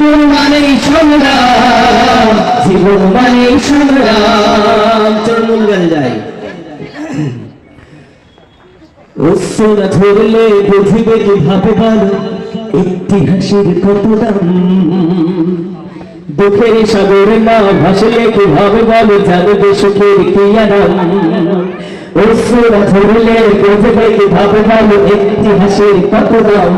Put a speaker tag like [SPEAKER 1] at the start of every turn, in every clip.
[SPEAKER 1] জীবন মানে সংগ্রাম, জীবন মানে সংগ্রাম। চলমুন গান যায় অস্ত্রটা ধরলে বুঝিবে কীভাবে ভালো ইতিহাসের কত দাম। দুঃখের সাগরে না ভাসলে কীভাবে বলো জানবে সুখের কি আরাম। অস্ত্রটা ধরলে বুঝবে কীভাবে বলো ইতিহাসের কত দাম।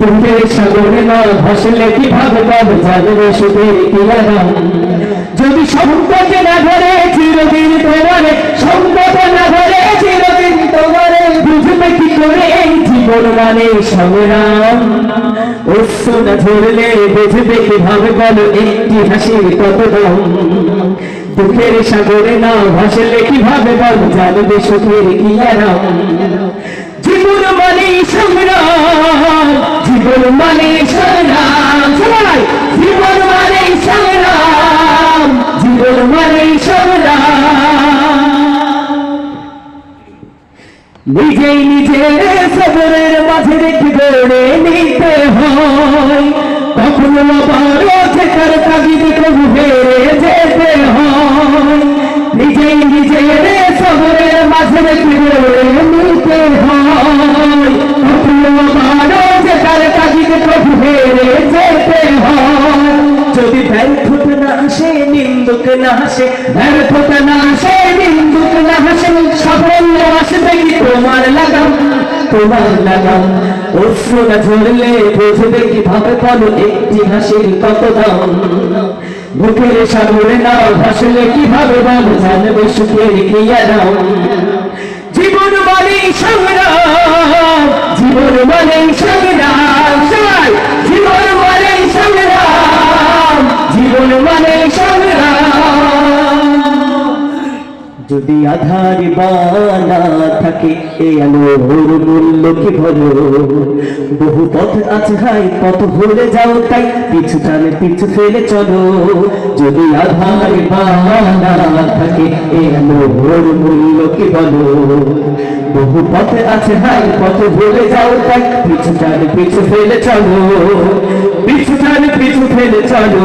[SPEAKER 1] দুঃখের সাগরে না ভাসলে কীভাবে বলো জানবে সুখের কি আরাম যদি সম্পদে না ধরে, চিরদিন তোমারে সম্পদ না ধরে, চিরদিন তোমারে, বুঝবে কি করে জীবন মানে সংগ্রাম? অশ্ব না ধরলে বুঝবে কীভাবে বলো, একটি হাসির কত দাম দুঃখের সাগরে না ভাসলে কীভাবে বল জানবে সুখের কি জীবন মানে সংগ্রাম। জীবন মানে সংগ্রাম। সবাই, জীবন মানে সংগ্রাম। জীবন মানে সংগ্রাম। নিজেই নিজের সবরের মাঝে রেখে গড়ে নিতে হয়। কখনো আবারও যেটার তাগিদ কবু হেরে যেতে হয়। নিজেই নিজের সবরের মাঝে রেখে গড়ে নিতে হয়। হয় যদি ব্যর্থতা না আসে, নিন্দুক না ব্যর্থতা না আসে, নিন্দুক না সাফল্য আসবে কি তোমার লাগাম? তোমার লাগাম। ঝরলে বুঝবে কি ভাবে বলো, একটি হাসির কত দাম? বুকের সাগরে ভাসলে কীভাবে বলো, জানবে সুখের কি আরাম জীবন মানে সংগ্রাম যদি আধার বানা থাকে এই আলোর মূল্য কি ভরো বহু পথ আছে হাই পথ ভুলে যাও তাই, পিছু টানে পিছু ফেলে চলো। যদি আধার বানা থাকে এই আলোর মূল্য কি বলো? বহু পথ আছে হাই পথ ভুলে যাও তাই, পিছু টানে পিছু ফেলে চলো। পিছু টানে পিছু ফেলে চলো।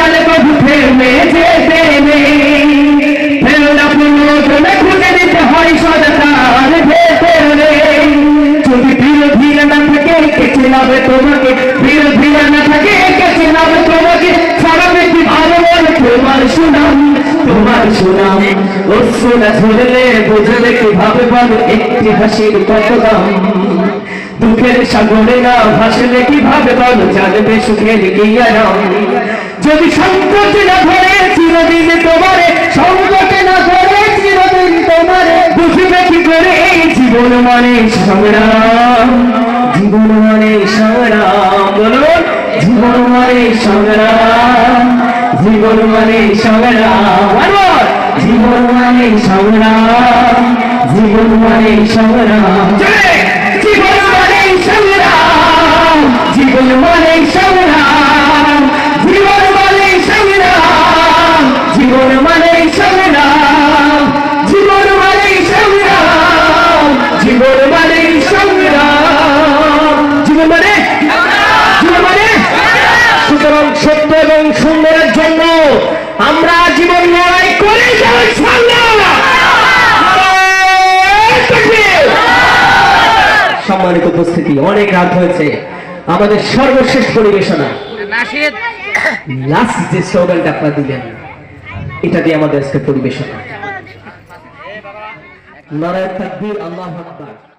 [SPEAKER 1] বিরোধীরা না থাকে কে চেনাবে তোমাকে বিরোধীরা না থাকে কে চেনাবে তোমাকে ছড়াবে কি ভালো তোমার সুনাম তোমার সুনাম ও সোনা ধরলে বুঝলে কীভাবে বলো একটি হাসির কত দাম দুঃখের সাগরে না ভাসলে কীভাবে বলো জানবে সুখের কি আরাম যদি সংকট না ধরে চিরদিন তোমারে সংকট না ধরে চিরদিন তোমারে বুঝবে কি জীবন মানে সংগ্রাম জীবন মানে সংগ্রাম বলুন জীবন মানে সংগ্রাম জীবন মানে সংগ্রাম জীবন মানে সংগ্রাম জীবন মানে সংগ্রাম। সুতরাং সত্য এবং সুন্দরের জন্য আমরা জীবন লড়াই করে সম্মানিত উপস্থিতি, অনেক রাত হয়েছে। আমাদের সর্বশেষ পরিবেশনা। লাস্ট যে স্লোগানটা আপনারা দিলেন, এটা দিয়ে আমাদের আজকে পরিবেশনা। নারায়ণ তাকবীর, আল্লাহ আকবার।